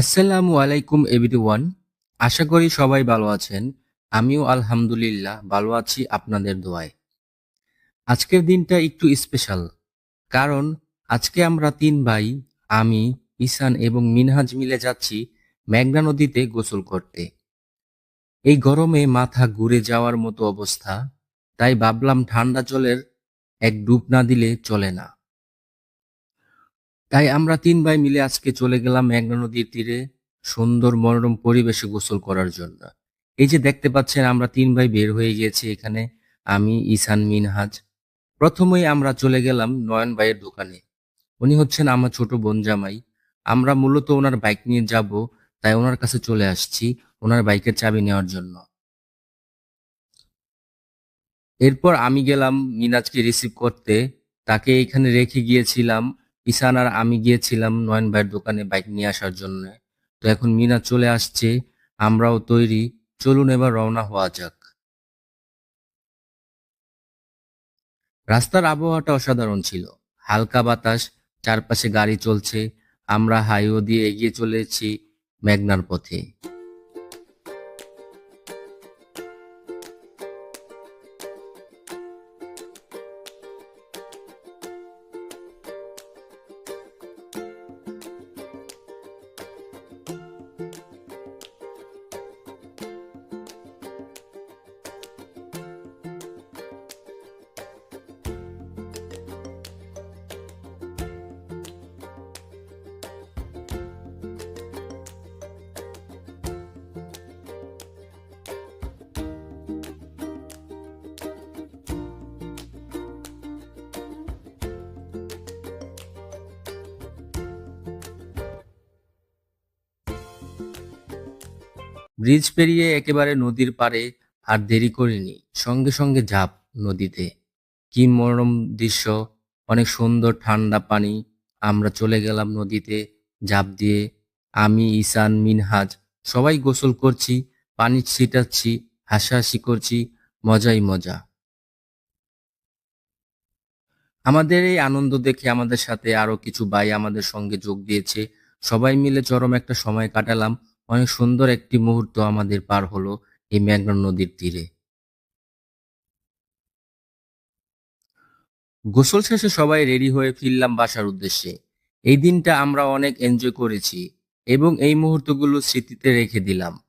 আসসালামু আলাইকুম এভরিওয়ান। আশা করি সবাই ভালো আছেন। আমিও আলহামদুলিল্লাহ ভালো আছি আপনাদের দোয়ায়। আজকের দিনটা একটু স্পেশাল কারণ আজকে আমরা তিন ভাই, আমি ইসান এবং মিনহাজ মিলে যাচ্ছি মেঘনা নদীতে গোসল করতে। এই গরমে মাথা ঘুরে যাওয়ার মতো অবস্থা, তাই ভাবলাম ঠান্ডা জলের এক ডুব না দিলে চলে না। তাই আমরা তিন ভাই মিলে আজকে চলে গেলাম মেঘনা নদীর তীরে সুন্দর মনোরম পরিবেশে গোসল করার জন্য। এই যে দেখতে পাচ্ছেন, আমরা তিন ভাই বের হয়ে গিয়েছি এখানে, আমি ইসান মিনহাজ। প্রথমেই আমরা চলে গেলাম নয়ন ভাইয়ের দোকানে। উনি হচ্ছেন আমার ছোট বোন জামাই। আমরা মূলত ওনার বাইক নিয়ে যাব, তাই ওনার কাছে চলে আসছি ওনার বাইকের চাবি নেওয়ার জন্য। এরপর আমি গেলাম মিনাজকে রিসিভ করতে। তাকে এখানে রেখে গিয়েছিলাম ইসান আর আমি গিয়েছিলাম নয়ন ভাইয়ের দোকানে বাইক নিয়ে আসার জন্য। তো এখন মিনা চলে আসছে, আমরাও তৈরি। চলুন এবার রওনা হওয়া যাক। রাস্তার আবহাওয়াটা অসাধারণ ছিল। হালকা বাতাস, চারপাশে গাড়ি চলছে। আমরা হাইওয়ে দিয়ে এগিয়ে চলেছি মেঘনার পথে। ব্রিজ পেরিয়ে একেবারে নদীর পাড়ে আর দেরি করিনি। সঙ্গে সঙ্গে ঝাঁপ নদীতে। কি মনোরম দৃশ্য, অনেক সুন্দর ঠান্ডা পানি। আমরা চলে গেলাম নদীতে, ঝাঁপ দিয়ে। আমি ইসান মিনহাজ সবাই গোসল করছি, পানি ছিটাচ্ছি, হাসাহাসি করছি, মজাই মজা। আমাদের এই আনন্দ দেখে আমাদের সাথে আরও কিছু ভাই আমাদের সঙ্গে যোগ দিয়েছে। সবাই মিলে চরম একটা সময় কাটালাম। অনেক সুন্দর একটি মুহূর্ত আমাদের পার হলো এই মেঘনা নদীর তীরে। গোসল শেষে সবাই রেডি হয়ে ফিরলাম বাসার উদ্দেশ্যে। এই দিনটা আমরা অনেক এনজয় করেছি এবং এই মুহূর্তগুলো স্মৃতিতে রেখে দিলাম।